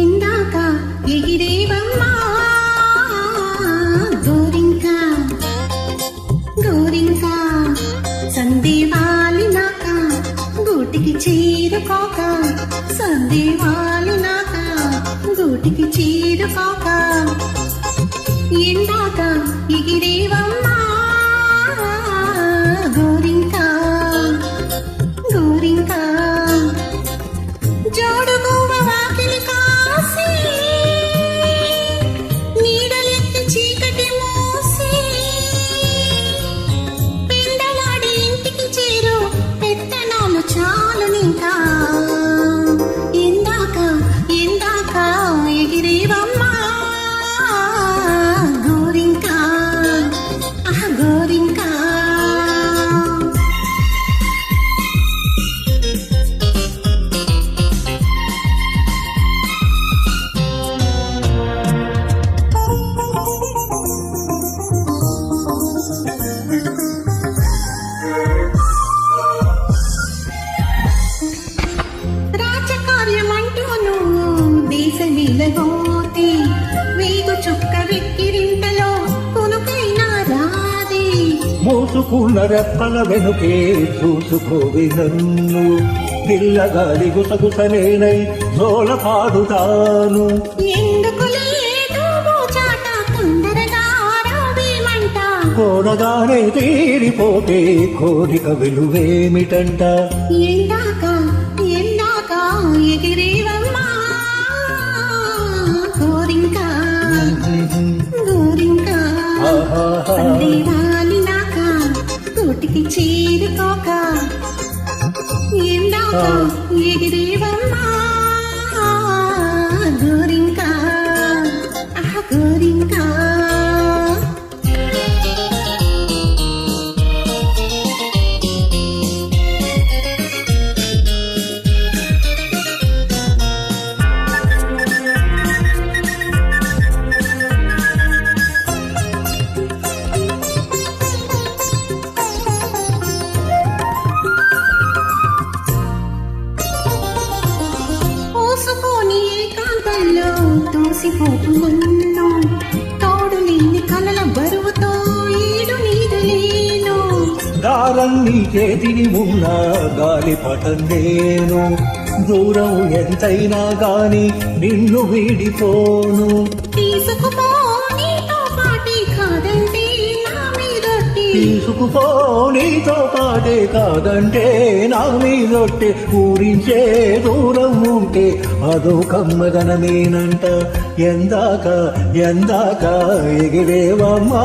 ఎందాక సందేవాలి నాక గూటికి చీరుకోక ఎందాక ఎగిరేవమ్మా దేశమిలగోతి వీగు చుక్క వెక్కిరింతలో కొనుకైనా రాది. మోసుకున్న రెప్పల వెనుకే చూసుకోవి నన్ను. పిల్లగాలి గుసగుసనేనై జోల పాడుతాను. కోరగానే తీరిపోతే కోరిక విలువేమిటంట? ఎందాక ఎందాక ఎగిరేవమ్మా చేరుకోక ఎందాక ఎగిరేవమ్మా తోడు కలల బరువుతో ఈడు దారం ఉన్న గాలి పటం నేను దూరం ఎంతైనా గాని నిన్ను వీడిపోను. తీసుకుపో తీసుకుపో నీతో పాటే కాదంటే నా మీదొట్టే పూరించే దూరం ఉంటే అదో కమ్మదనమేనంట. ఎందాక ఎందాక ఎగిరేవమ్మా.